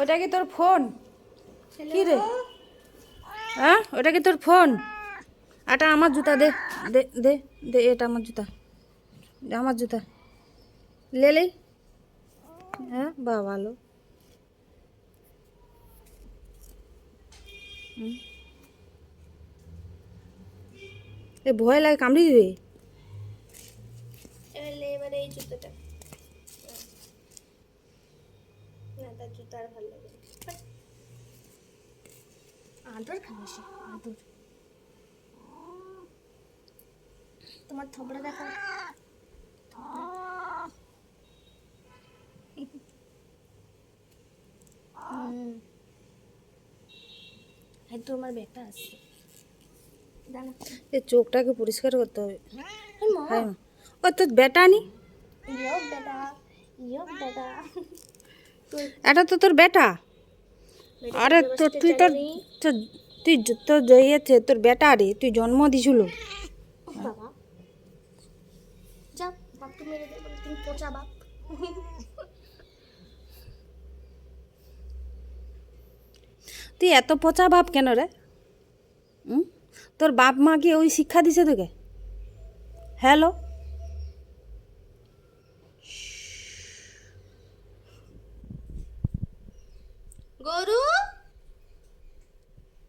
ওটা কি তোর ফোন? কি রে? হ্যাঁ? ওটা কি তোর ফোন? এটা আমার জুতা দে দে দে দে এটা আমার জুতা। আমার জুতা। লে লেই হ্যাঁ বা ভালো। এ ভয় লাগে কামড়ি দিবে? এবারে এই জুতোটা। না তার জুতো আর ভালো লাগে না। আদর খাওয়াসি আদর তোমার থবড়া দেখো এই তো আমার ব্যাগটা আসছে দাঁড়া এ চোখটাকে পরিষ্কার করতে হবে এই মা হ্যাঁ ও তোর বেটা নি ইয়ো বেটা ইয়ো বেটা এটা তো তোর বেটা। আরে তোর তুই তোর তুই জ- তোর যে তোর বেটা রে তুই জন্ম দিছিল তুই এত পচা বাপ কেন রে? তোর বাপ মা কি ওই শিক্ষা দিছে তোকে? হ্যালো গরু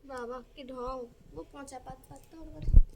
বাবা কি ঢং ও পচা পাত পাত তো ওর কথা